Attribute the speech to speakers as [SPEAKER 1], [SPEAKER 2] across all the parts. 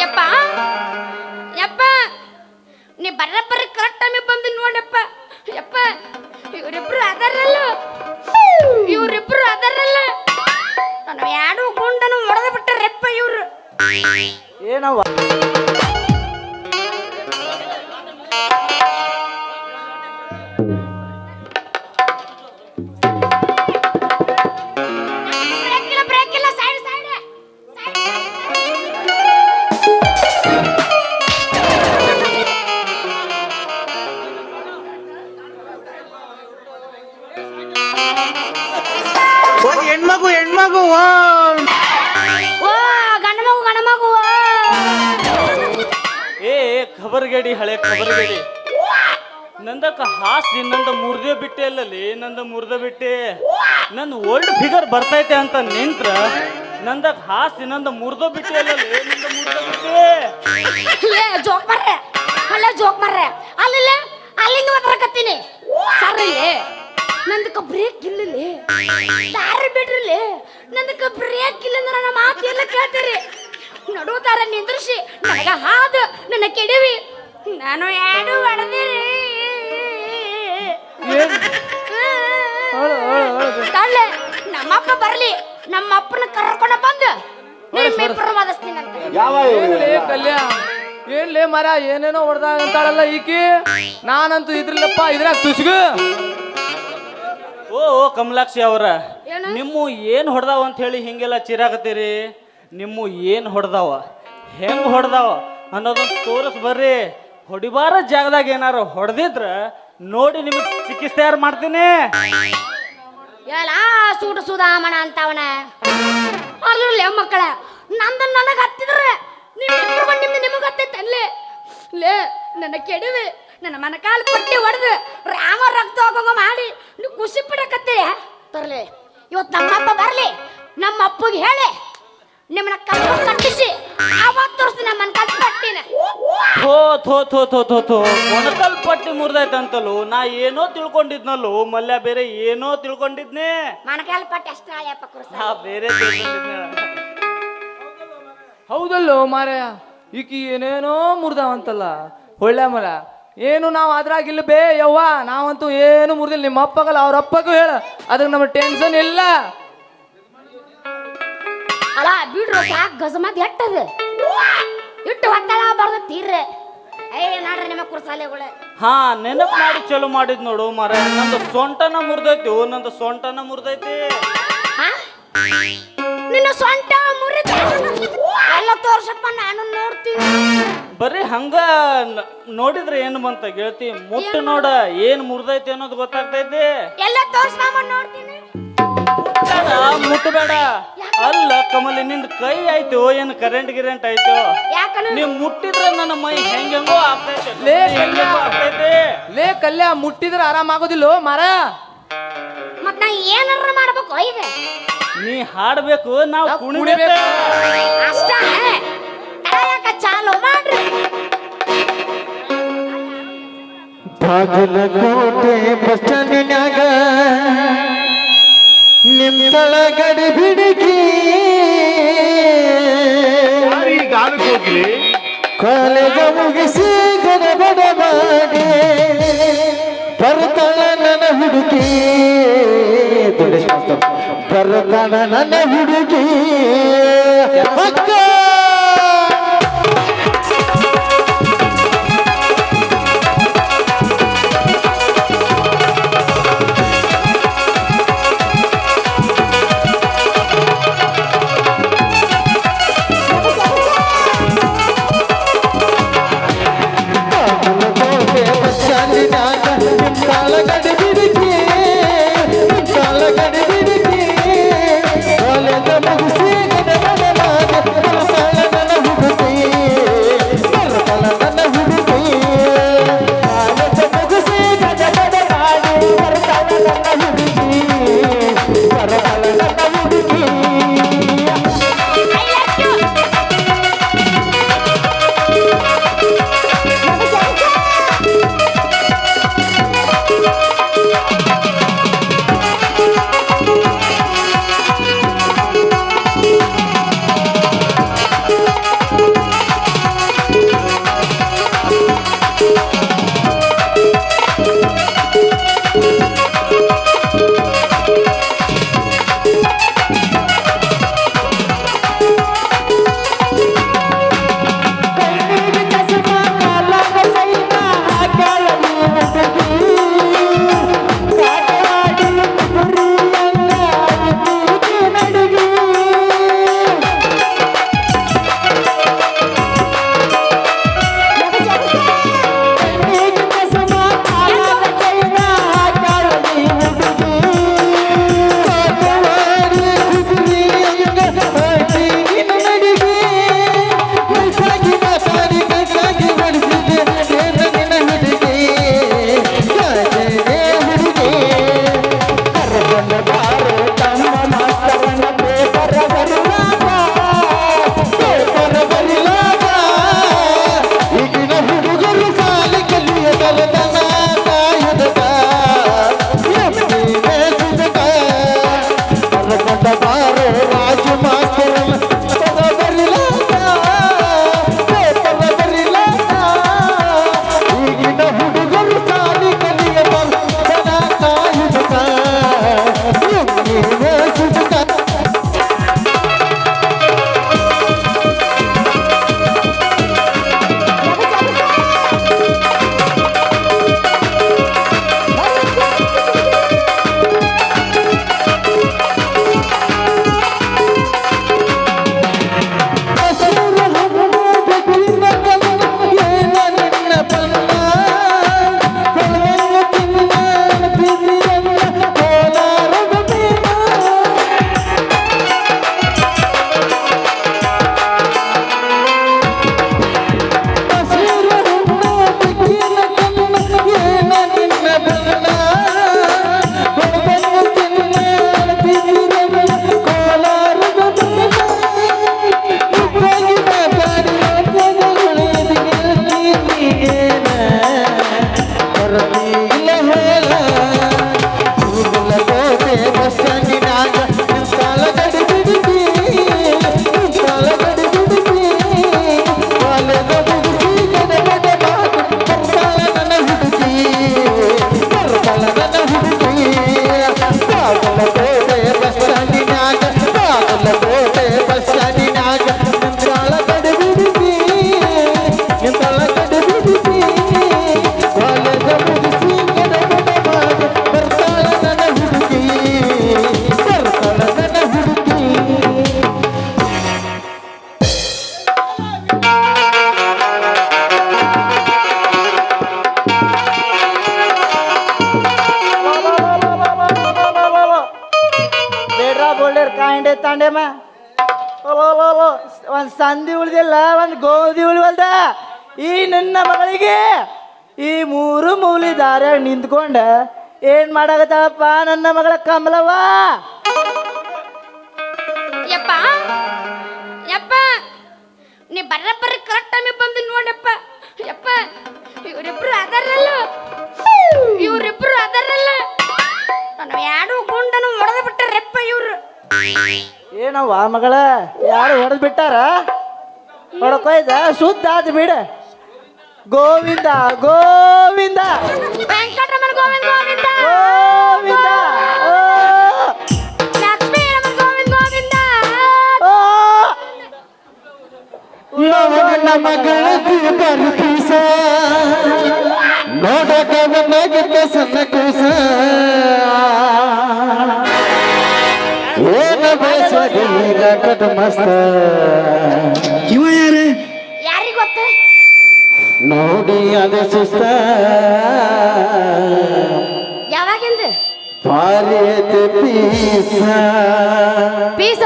[SPEAKER 1] ಯಪ್ಪ ಯಪ್ಪ, ನೀ ಬರಬ್ಬರಿ ಕರೆಕ್ಟ್ ಟೈಮಿಗೆ ಬಂದು ನೋಡಪ್ಪ. ಯಪ್ಪ, ಇವರಿಬ್ರು ಅದರಲ್ಲ. ಇವರಿಬ್ರು ಅದರಲ್ಲ. ನಾನು ಎರಡು ಗುಂಡನು ಹೊಡೆದು ಬಿಟ್ಟರೆಪ್ಪ ಇವರು.
[SPEAKER 2] ಏನವ್ವ? ಹೆಣ್ಮಗು ಹೆಣ್ಮಗು
[SPEAKER 1] ಓ ಗಂಡ ಮಗು ಗಂಡ ಮಗು
[SPEAKER 3] ಏ ಖಬರ್ಗೇಡಿ ಹಳೆ ಖಬರ್ಗಡಿ ನಂದಕ್ಕ ಹಾಸಿ ನಂದ ಮುರ್ದೆ ಬಿಟ್ಟೆ ಅಲ್ಲಲ್ಲಿ ನಂದ ಮುರ್ದ ಬಿಟ್ಟೆ. ನಂದು ಓಲ್ಡ್ ಫಿಗರ್ ಬರ್ತೈತೆ ಅಂತ ನಿಂತ್ರ ನಂದಕ್ ಹಾಸಿ ನಂದ ಮುರ್ದ ಬಿಟ್ಟೆ ಅಲ್ಲಲ್ಲಿ ನಂದ ಮುರ್ದ ಬಿಟ್ಟೆ.
[SPEAKER 1] ಲೇ ಜೋಕ್ ಮರ್ರೆ ಅಲ್ಲ ಜೋಕ್ ಮರ್ರೆ ಅಲ್ಲಿಲ್ಲ ಅಲ್ಲಿಂದ ಬರಕತ್ತೀನಿ ಸರಿ. ನಂದಕ್ಕ ಬ್ರೇಕ್ ಇಲ್ಲಲಿ ದಾರಿ ಬಿಡ್ರಿಲಿ ನಂದಕ ಬ್ರೇಕ್ ಇಲ್ಲ ಅಂದ್ರೆ ನನ್ನ ಮಾತು ಎಲ್ಲ ಕೇಳ್ತೀರಿ ನಡುವುದಾರ ನಿಂದ್ರಿಸಿ ನನಗ ಹಾದು ನನ್ನ ಕೆಡವಿ. ನಾನು ಎರಡು ಹೊಡೆದಿರಿ? ತಳ್ಳೆ ನಮ್ಮಪ್ಪ ಬರ್ಲಿ. ನಮ್ಮಪ್ಪನ ಕರ್ಕೊಂಡ ಬಂದು. ನಿಮ್ಮಿಬ್ಬರು ಯಾವ
[SPEAKER 4] ಏನ್ಲೇ ಕಲ್ಯ? ಏನ್ಲೇ ಮರ? ಏನೇನೋ ಹೊಡೆದಾಗ ಅಂತಾಳಲ್ಲ ಈಕಿ? ನಾನಂತೂ ಇದ್ರಲ್ಲಪ್ಪ ಇದ್ರಾಗ ತುಸ್ಗು.
[SPEAKER 3] ಓ ಓ ಕಮಲಾಕ್ಷಿ ಅವರ? ನಿಮ್ಮ ಏನ್ ಹೊಡೆದಾವ ಅಂತ ಹೇಳಿ ಹಿಂಗೆಲ್ಲ ಚಿರಾಕತ್ತೀರಿ ನಿಮ್ಮ ಏನ್ ಹೊಡೆದಾವ? ಹೆಂಗ್ ಹೊಡೆದಾವ ಅನ್ನೋದನ್ನ ತೋರಿಸ್ ಬರ್ರಿ. ಹೊಡಿಬಾರ ಜಾಗದಾಗ ಏನಾರು ಹೊಡೆದಿದ್ರ ನೋಡಿ ನಿಮಗೆ ಚಿಕಿತ್ಸೆ ಯಾರು ಮಾಡ್ತೀನಿ?
[SPEAKER 1] ಎಲ್ಲ ಸೂಟ ಸುಧಾಮಣ ಅಂತವನ. ಅಲ್ಲೇ ಮಕ್ಕಳ ನಂದ ನನಗೆ ಹತ್ತಿದ್ರೆ ನಿಮ್ಗೆ ನಿಮಗೆ ಹತ್ತೈತೆ ಅಲ್ಲೇ ಲೇ ನನ್ನ ಕೆಡವಿ. ನನ್ನ ಮನಕಾಲು ಪಟ್ಟಿ ಹೊಡೆದು ರಾಮ ರಕ್ತ ಹೋಗೋ ಮಾಡಿ ನೀವು ಖುಷಿ ಪಡಕತ್ತೀರಿ ತರಲೆ ಇವತ್ತು ನಮ್ಮಪ್ಪ ಬರಲಿ ನಮ್ಮ ಅಪ್ಪಗೆ ಹೇಳಿ ನಿಮ್ಮನ್ನ ಕಲ್ಲು ಕಟ್ಟಿಸಿ. ಆವತ್ತು ತೋರಿಸ್ತೀನಿ ನಮ್ಮ ಮನಕಾಲು ಪಟ್ಟಿನ
[SPEAKER 3] ಥೋ ಥೋ ಥೋ ಥೋ ಥೋ ಥೋ. ಮೊಣಕಲ್ ಪಟ್ಟಿ ಮುರಿದೈತಂತಲು ನಾ ಏನೋ ತಿಳ್ಕೊಂಡಿದ್ನಲ್ಲೋ ಮಲ್ಯ ಬೇರೆ ಏನೋ ತಿಳ್ಕೊಂಡಿದ್ನೆ.
[SPEAKER 1] ಮನಕಾಲು ಪಟ್ಟಿ ಅಷ್ಟು ಅಪ್ಪ ಕುರ್ಸ.
[SPEAKER 3] ನಾ ಬೇರೆ ತಿಳ್ಕೊಂಡಿದ್ನೆ
[SPEAKER 4] ಹೌದಲ್ಲೋ ಮಾರಾಯ ಈಕಿ ಏನೇನೋ ಮುರಿದಾವಂತಲ್ಲ. ಒಳ್ಳೆ ಮರ ಏನು ನಾವು ಅದ್ರಾಗಿಲ್ಲ ಬೇ ಯವ್ವ. ನಾವಂತೂ ಏನು ಮುರಿದಿಲ್ಲ. ನಿಮ್ಮ ಅಪ್ಪಗಲ್ಲ ಅವ್ರ ಅಪ್ಪಗೂ ಹೇಳ. ಅದಕ್ಕೆ ನಮಗೆ ಟೆನ್ಷನ್ ಇಲ್ಲ.
[SPEAKER 1] ಅಲ್ಲ ಬಿಡ್ರು ಸಾಕ್ ಗಜಮದ್ ಎಟ್ಟದ? ಇಟ್ಟು ಹೊತ್ತಳ ಬರ್ದ ತೀರ್ರೆ. ಏ ನಾಡ್ರಿ ನಿಮ್ಮ ಕುರ್ಸಾಲೆಗಳು.
[SPEAKER 3] ಹಾ ನೆನಪು ಮಾಡಿ ಚಲೋ ಮಾಡಿದ್ ನೋಡು ಮರ ನಂದು ಸೊಂಟನ ಮುರಿದೈತಿ ನಂದು ಸೊಂಟನ ಮುರಿದೈತಿ.
[SPEAKER 1] ಹಾ? ನಿನ್ನ ಸೊಂಟ ಮುರಿದ
[SPEAKER 3] ಹಂಗ ನೋಡಿದ್ರೆ ಏನು ಬಂತ ಗೆಳತಿ? ಮುಟ್ಟು ನೋಡ ಏನ್ ಮುರಿದೈತಿ ಅನ್ನೋದು ಗೊತ್ತಾಗ್ತೈತಿ?
[SPEAKER 1] ಎಲ್ಲ ತೋರ್ಸ್ಕೊಂಬ ನೋಡ್ತೀನಿ.
[SPEAKER 3] ಬೇಡ, ಮುಟ್ಟಬೇಡ ಅಲ್ಲ ಕಮಲಿ ನಿನ್ ಕೈ ಆಯ್ತು ಏನು ಕರೆಂಟ್ ಗಿರೆಂಟ್ ಆಯ್ತು?
[SPEAKER 1] ನೀವು
[SPEAKER 3] ನೀವ್ ಮುಟ್ಟಿದ್ರೆ ನನ್ನ ಮೈ ಹೆಂಗೆಂಗೋ ಆಗ್ತೈತೆ.
[SPEAKER 4] ಲೇ,
[SPEAKER 3] ಹೆಂಗೆಂಗೋ ಆಗ್ತೈತಿ.
[SPEAKER 4] ಲೇ ಕಲ್ಯ ಮುಟ್ಟಿದ್ರೆ ಆರಾಮಾಗೋದಿಲ್ಲೋ ಮರ.
[SPEAKER 1] ಮತ್ ನಾ ಏನಾರ ಮಾಡ್ಬೇಕು ಈಗ
[SPEAKER 3] ನೀ ಹಾಡ್ಬೇಕು ನಾವು ಕುಣಿಬೇಕು.
[SPEAKER 1] ಅಷ್ಟ. ಚಾಲು ಮಾಡ್ರಿ.
[SPEAKER 2] ಬಾಗಲಕೋಟೆ ಬಸ್ ಸ್ಟ್ಯಾಂಡಿನ್ಯಾಗ ನಿಂತಳ ಗಡಿ ಬಿಡಿಗಿ ಕಾಲೇಜ ಮುಗಿಸಿ ಗಡಬಡ ಮಾಡಿ. ಬರ್ತಾಳ ನನ್ನ ಹುಡುಗಿ ಬರ್ತಾಳ ನನ್ನ ಹುಡುಗಿ
[SPEAKER 5] ಏನ್ ಮಾಡಾಗತ್ತಪ್ಪ ನನ್ನ ಮಗಳ ಕಮಲವ್ವ?
[SPEAKER 1] ಯಪ್ಪ ಯಪ್ಪ ನೀ ಬರ್ರ ಬರ್ರಿ ಕರೆಕ್ಟ್ ಟೈಮಿಗೆ ಬಂದು ನೋಡಪ್ಪ. ಯಪ್ಪ ಇವರಿಬ್ರು ಅದರಲ್ಲ ಇವರಿಬ್ರು ಅದರಲ್ಲ. ನಾನು ಯಾರು ಗುಂಡನು ಹೊಡೆದು ಬಿಟ್ಟಾರಪ್ಪ ಇವ್ರು.
[SPEAKER 5] ಏನವ್ವ ಮಗಳ? ಯಾರು ಹೊಡೆದು ಬಿಟ್ಟಾರ? ಹೊಡ್ಕೊಯ್ದ? ಸುದ್ದ ಆದ್ ಬಿಡ. ಗೋವಿಂದ ಗೋವಿಂದ.
[SPEAKER 1] ವೆಂಕಟರಮಣ ಗೋವಿಂದ ಗೋವಿಂದ.
[SPEAKER 5] ಗೋವಿಂದ. ಓ,
[SPEAKER 1] ಗೋವಿಂದ
[SPEAKER 2] ಬರ್ತೀಸ ನೋಡಕ ನಗಿತ ಸಣ್ಣ ಕೂಸ. ಏನ ಬೇಸರಿ ಕಟ ಮಸ್ತ.
[SPEAKER 1] ಗೊತ್ತು
[SPEAKER 2] ನೋಡಿ ಅದ ಸುಸ್ತ.
[SPEAKER 1] ಯಾವಾಗಿಂದ?
[SPEAKER 2] ಭಾರಿ ಪೀಸ.
[SPEAKER 1] ಪೀಸ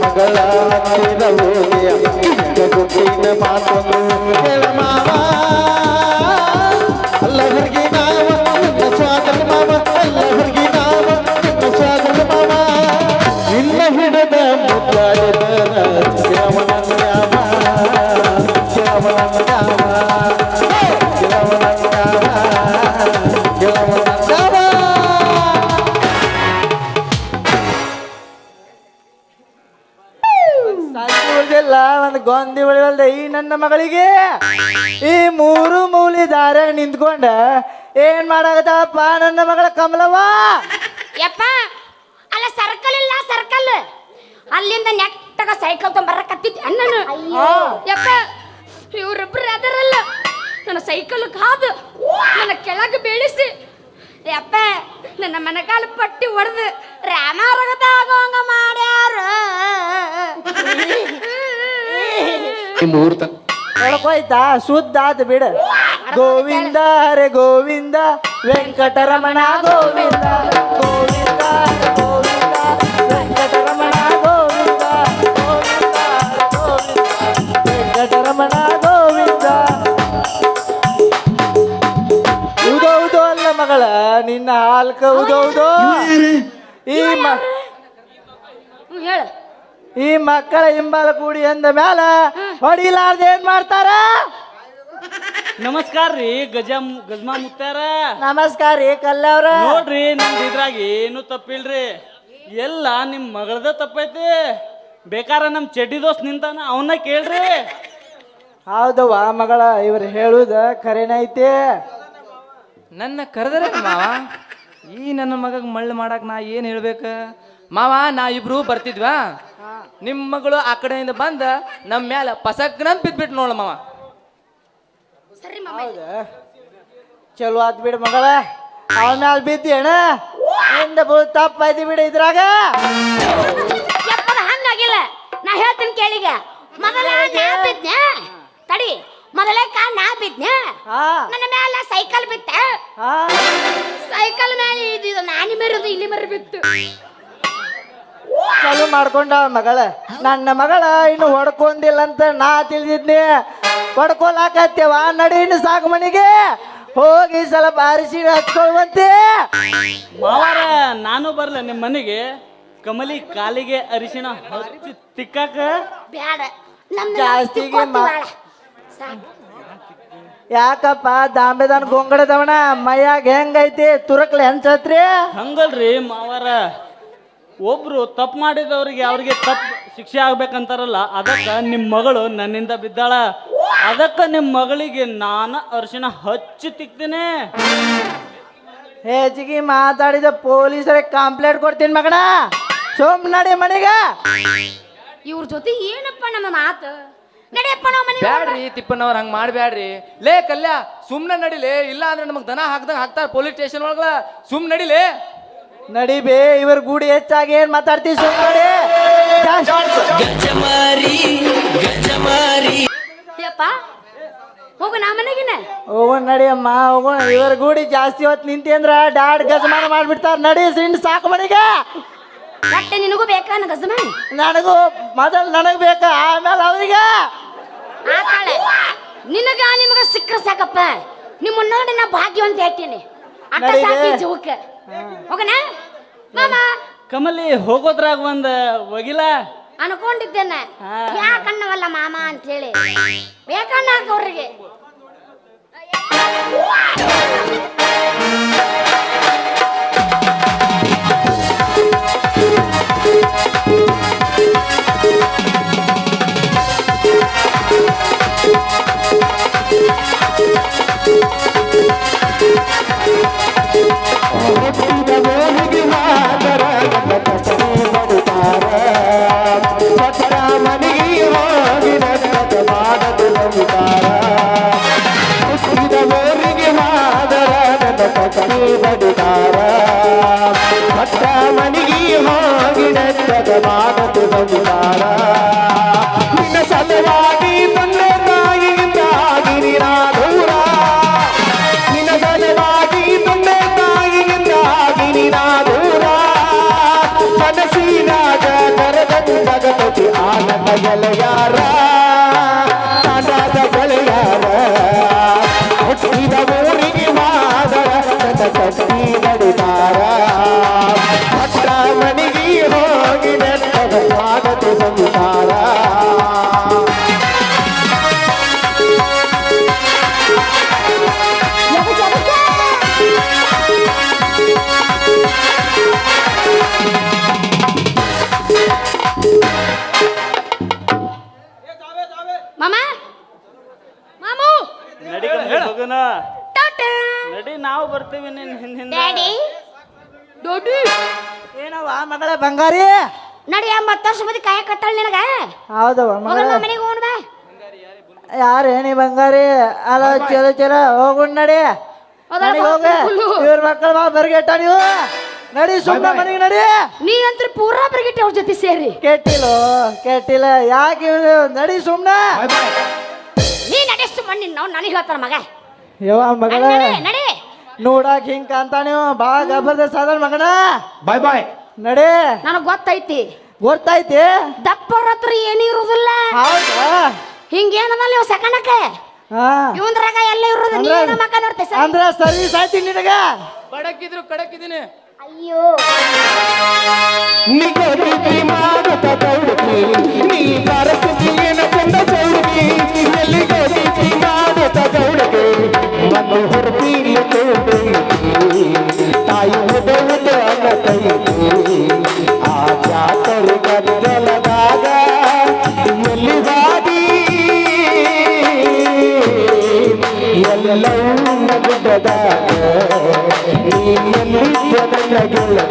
[SPEAKER 2] ಮಗಳ ಹತ್ತಿರ ಹೋಗಿ ಚಿಕ್ಕ ಗುಂಪಿನ ಮಾತನ್ನು ಹೇಳ ಮಾವ
[SPEAKER 5] ಮಗಳಿಗೆ. ಈ ಮೂರು ಮೂಲಿ ದಾರ ನಿಂತ್ಕೊಂಡ ಏನ್ ಮಾಡಾಕತ್ತಪ್ಪ ನನ್ನ ಮಗಳ ಕಮಲವ್ವ?
[SPEAKER 1] ಯಪ್ಪ ಅಲ್ಲ ಸರ್ಕಲ್ ಇಲ್ಲ ಸರ್ಕಲ್ ಅಲ್ಲಿಂದ ನೆಟ್ಟಗ ಸೈಕಲ್ ತೊಂಬರಕತ್ತಿದ್ದೆ ಅಣ್ಣನು. ಯಪ್ಪ ಇವ್ರಿಬ್ರು ಅದರಲ್ಲ. ನನ್ನ ಸೈಕಲ್ ಕಾದು ನನ್ನ ಕೆಳಗೆ ಬೀಳಿಸಿ. ಯಪ್ಪ ನನ್ನ ಮನಕಾಲ ಪಟ್ಟಿ ಹೊಡೆದು ರಾಮಾರಗತ ಆಗೋಂಗ ಮಾಡ್ಯಾರ.
[SPEAKER 2] ಮುಹೂರ್ತ
[SPEAKER 5] ಹೊಡ್ಕೊಯ್ತಾ ಶುದ್ಧ ಆತ ಬಿಡ. ಗೋವಿಂದ ಹರೆ ಗೋವಿಂದ ವೆಂಕಟರಮಣ ಗೋವಿಂದ. ಗೋವಿಂದ ಗೋವಿಂದ ವೆಂಕಟರಮಣ ಗೋವಿಂದ. ಗೋವಿಂದ ಗೋವಿಂದ ವೆಂಕಟರಮಣ ಗೋವಿಂದ ಉದೌದು ಅಲ್ಲ ಮಗಳ ನಿನ್ನ ಹಾಲ್ಕ ಉದೌದು ಈ ಮ ಈ ಮಕ್ಕಳ ಹಿಂಬಾಲ ಕೂಡಿ ಅಂದ ಮ್ಯಾಲ ಹೊಡಿಲಾರ್ದ ಏನ್ ಮಾಡ್ತಾರ?
[SPEAKER 3] ನಮಸ್ಕಾರ ರೀ ಗಜ ಗಜಮಾ ಮುತ್ತಾರ.
[SPEAKER 5] ನಮಸ್ಕಾರ ರೀ ಕಲ್ಲವ್ರ
[SPEAKER 3] ನೋಡ್ರಿ ನಮ್ದು ಇದ್ರಾಗ ಏನು ತಪ್ಪಿಲ್ರಿ. ಎಲ್ಲ ನಿಮ್ ಮಗಳದ ತಪ್ಪೈತಿ. ಬೇಕಾರ ನಮ್ ಚಡ್ಡಿ ದೋಸ್ತ್ ನಿಂತಾನ ಅವನ್ನ ಕೇಳ್ರಿ.
[SPEAKER 5] ಹೌದವ್ವ ಮಗಳ ಇವ್ರು ಹೇಳುದ ಖರೇನೈತಿ
[SPEAKER 4] ನನ್ನ ಕರೆದರೆ ಮಾವ? ಈ ನನ್ನ ಮಗಗ್ ಮಳ್ಳು ಮಾಡಕ್ ನಾ ಏನ್ ಹೇಳ್ಬೇಕ? ಮಾವ ನಾ ಇಬ್ರು ಬರ್ತಿದ್ವಾ? ನಿಮ್ ಮಗಳು ಆ ಕಡೆಯಿಂದ ಬಂದ ನಮ್ಮ ಮ್ಯಾಲ ಪಸಕ್ನಂತ ಬಿದ್ಬಿಟ್ಟು ನೋಡ ಮಾವ.
[SPEAKER 1] ಸರಿ ಮಾಮ.
[SPEAKER 5] ಚಲೋ ಆತ್ ಬಿಡು ಮಗಳ. ಅವನ ಮ್ಯಾಲ ಬಿದ್ದಿ ಅಣ್ಣ ಬು ತಪ್ಪ ತಪ್ಪೈತಿ ಬಿಡು ಇದ್ರಾಗ.
[SPEAKER 1] ಯಪ್ಪನ ಹಂಗಾಗಿಲ್ಲ. ನಾ ಹೇಳ್ತೀನಿ ಕೇಳಿಗ. ಮೊದಲ ನಾ ಬಿದ್ನೆ ತಡಿ. ಮೊದಲೇ ಕಾ ನಾ ಬಿದ್ನೆ
[SPEAKER 5] ಹಾ.
[SPEAKER 1] ನನ್ನ ಮೇಲೆ ಸೈಕಲ್ ಬಿತ್ತ.
[SPEAKER 5] ಹಾ.
[SPEAKER 1] ಸೈಕಲ್ ಮೇಲೆ ಇದು ನಾನಿ ಮರಿದು ಇಲ್ಲಿ ಮರಿ ಬಿತ್ತು.
[SPEAKER 5] ಚಲೋ ಮಾಡ್ಕೊಂಡ ಮಗಳ. ನನ್ನ ಮಗಳ ಇನ್ನು ಹೊಡ್ಕೊಂಡಿಲ್ಲ ಅಂತ ನಾ ತಿಳಿದಿದ್ನಿ. ಹೊಡ್ಕೊಲಾಕತ್ತೇವ ನಡಿ ಇನ್ನು ಸಾಕು ಮನೆಗೆ. ಹೋಗಿ ಸ್ವಲ್ಪ ಅರಿಶಿನ ಹಚ್ಕೊಳ್ವಂತೆ.
[SPEAKER 3] ಮಾವಾರ ನಾನು ಬರ್ಲ ನಿಮ್ಮ ಮನೆಗೆ. ಕಮಲಿ ಕಾಲಿಗೆ ಅರಿಶಿಣ ಹಚ್ಚಿ ತಿಕ್ಕಾಕ?
[SPEAKER 1] ಬ್ಯಾಡ. ನಮ್ಮ
[SPEAKER 5] ಜಾಸ್ತಿಗೆ ಯಾಕಪ್ಪ ದಾಂಬೆದಾನ್ ಗೊಂಗಡದವಣ ಮೈಯಾಗ ಹೆಂಗೈತಿ? ತುರಕ್ಲೆ ಹೆಂಚತ್ರಿ
[SPEAKER 3] ಹಂಗಲ್ರಿ ಮಾವಾರ. ಒಬ್ರು ತಪ್ಪು ಮಾಡಿದವರಿಗೆ ಅವ್ರಿಗೆ ತಪ್ಪು ಶಿಕ್ಷೆ ಆಗ್ಬೇಕಂತಾರಲ್ಲ ಅದಕ್ಕೆ ನಿಮ್ಮ ಮಗಳು ನನ್ನಿಂದ ಬಿದ್ದಾಳ. ಅದಕ್ಕೆ ನಿಮ್ಮ ಮಗಳಿಗೆ ನಾನು ಅರ್ಶಿನ ಹಚ್ಚಿ ತಿಕ್ತೀನಿ.
[SPEAKER 5] ಹೆಚ್ಚಿಗೆ ಮಾತಾಡಿದ ಪೊಲೀಸರಿಗೆ ಕಂಪ್ಲೇಂಟ್ ಕೊಡ್ತೀನಿ ಮಗಣ. ಸೋಮ್ ನಡಿ ಮನೆಗ.
[SPEAKER 1] ಇವ್ರ ಜೊತೆ ಏನಪ್ಪ ನಮ್ಮ ಮಾತು? ನಡಿಯಪ್ಪ ನಾವು ಮನೆಗೆ
[SPEAKER 4] ಬ್ಯಾಡ್ರಿ ತಿಪ್ಪನವ್ರ ಹಂಗ್ ಮಾಡ್ಬ್ಯಾಡ್ರಿ. ಲೇ ಕಲ್ಯ ಸುಮ್ನೆ ನಡಿಲೇ ಇಲ್ಲ ಅಂದ್ರೆ ನಮಗ್ ದನ ಹಾಕ್ದಂಗ ಹಾಕ್ತಾರ ಪೊಲೀಸ್ ಸ್ಟೇಷನ್ ಒಳಗ ಸುಮ್ ನಡಿಲೇ.
[SPEAKER 5] ನಡಿ ಬೇ ಇವ್ರ ಗೂಡಿ ಹೆಚ್ಚಾಗಿ ಏನ್ ಮಾತಾಡ್ತೀವಿ ಸುಮ್ ನೋಡಿ.
[SPEAKER 1] ಯಪ್ಪ ಹೋಗು ನಾ ಮನೆಗಿನ.
[SPEAKER 5] ಹೋಗೋಣ ನಡಿ ಅಮ್ಮ ಹೋಗೋಣ ಇವ್ರ ಗೂಡಿ ಜಾಸ್ತಿ ಹೊತ್ತು ನಿಂತಿ ಅಂದ್ರ ಡಾಡ್ ಗಜಮಾನ ಮಾಡ್ಬಿಡ್ತಾರ. ನಡಿ ಸಿಂಡ್ ಸಾಕು ಮನೆಗೆ.
[SPEAKER 1] ಬಟ್ಟೆ ನಿನಗೂ ಬೇಕಾ ನನ್ನ ಗಜಮ
[SPEAKER 5] ನನಗೂ ಮೊದಲು ನನಗ್ ಬೇಕಾ? ಆಮೇಲೆ ಅವ್ರಿಗೆ.
[SPEAKER 1] ಆತಾಳೆ ನಿನಗ ನಿಮಗ ಸಿಕ್ಕ ಸಾಕಪ್ಪ. ನಿಮ್ಮ ನೋಡಿ ನಾ ಭಾಗ್ಯವಂತ ಹೇಳ್ತೀನಿ. ಅಟ್ಟ. ಸಾಕಿ ಜೀವಕ್ಕೆ. ಹೋಗಣ? ಮಾಮ.
[SPEAKER 3] ಕಮಲಿ ಹೋಗೋದ್ರಾಗ ಒಂದ್ ಒಗಿಲ?
[SPEAKER 1] ಅನ್ಕೊಂಡಿದ್ದೇನೆ. ಯಾಕಣ್ಣವಲ್ಲ ಮಾಮ ಅಂತ ಹೇಳಿ. ಬೇಕಣ್ಣ ಅವ್ರಿಗೆ.
[SPEAKER 3] Thank
[SPEAKER 1] you. శివమూరిని
[SPEAKER 5] మాధవ ಮಗಳ ಬಂಗಾರಿ.
[SPEAKER 1] ನಡಿ ಮತ್ತಷ್ಟು ಬದಿ ಮಂದಿ ಕಾಯ ಕಟ್ಟಳ ನಿನಗ?
[SPEAKER 5] ಹೌದು ಮಗಳ.
[SPEAKER 1] ಹೋಗಲ್ಲ ಮನೆಗೆ ಹೋಗೋಣ ಬಾ.
[SPEAKER 5] ಯಾರು ಹೇಳಿ ಬಂಗಾರಿ? ಅಲ್ಲ ಚಲೋ ಚಲೋ. ಹೋಗುಣ್ ನಡಿ.
[SPEAKER 1] ಅದರ
[SPEAKER 5] ಮನೆಗೆ ಹೋಗ.
[SPEAKER 1] ಹುಲ್ಲು.
[SPEAKER 5] ಇವ್ರ ಮಕ್ಕಳ ಮಾ ಬರ್ಗೆಟ್ಟ ನೀವು. ನಡಿ ಸುಮ್ಮನೆ ಮನೆಗೆ ನಡಿ.
[SPEAKER 1] ನೀ ಅಂತ್ರ ಪೂರಾ ಬ್ರಿಗೇಟ್ ಅವ್ರ ಜೊತೆ ಸೇರಿ.
[SPEAKER 5] ಕೆಟ್ಟಿಲ್ಲ ಕೆಟ್ಟಿಲ್ಲ. ಯಾಕೆ ಇವ್ನು? ನಡಿ ಸುಮ್ಮನೆ
[SPEAKER 1] ನೀ ನಡೆಸ್ತು ಮಣ್ಣಿನ ನಾವು ನನಗೆ ಹೇಳ್ತಾರ ಮಗ.
[SPEAKER 5] ಯವ್ವ ಮಗಳ.
[SPEAKER 1] ನಡಿ ನಡಿ.
[SPEAKER 5] ನೋಡಾಕ ಹಿಂಗ ಅಂತ ನೀವು ಬಾ ಗಬ್ಬರ್ದ ಅದ ಮಗನ.
[SPEAKER 2] ಬಾಯ್ ಬಾಯ್.
[SPEAKER 5] ನಡೆ.
[SPEAKER 1] ನನಗ್ ಗೊತ್ತೈತಿ.
[SPEAKER 5] ಗೊತ್ತೈತಿ
[SPEAKER 1] ದಪ್ಪರ ಹತ್ರ ಏನೂ ಇರುದಿಲ್ಲ.
[SPEAKER 5] ಹೌದಾ?
[SPEAKER 1] ಹಿಂಗೇನದಲ್ಲ ಇವ್
[SPEAKER 5] ಸಕಣಕ
[SPEAKER 1] ಇವಂದ್ರಾಗ ಎಲ್ಲ ಇರೋದು ನೀ ಏನೋ ಮಕ್ಕ ನೋಡ್ತೆ ಸರ್?
[SPEAKER 5] ಅಂದ್ರೆ ಸರ್ವಿಸ್ ಐತಿ ನಿನಗ?
[SPEAKER 4] ಬಡಕಿದ್ರು ಕಡಕಿದ್ದೀನಿ.
[SPEAKER 1] ಅಯ್ಯೋ.
[SPEAKER 2] ನಿಗದಿ ಮಾಡುತ್ತ ಚೌಡುಕಿ ನೀ ಬರಸುಕಿಯನ ಕೊಂಡ ಚೌಡುಕಿ ನಿಗದಿ ಮಾಡುತ್ತ ಚೌಡುಕಿ ಬಂದು ಹೊರತೀರಿ ಚೌಡುಕಿ ತಾಯಿ ಒದವುದನ ಕೈಗೆ ಆ ಜಾತರು ಗದ್ದಲದಾಗ ಎಲ್ಲಿ ಬಾದಿ ಎಲ್ಲವೂ ನೀ ಎಲ್ಲಿದ್ದ ನನ್ನ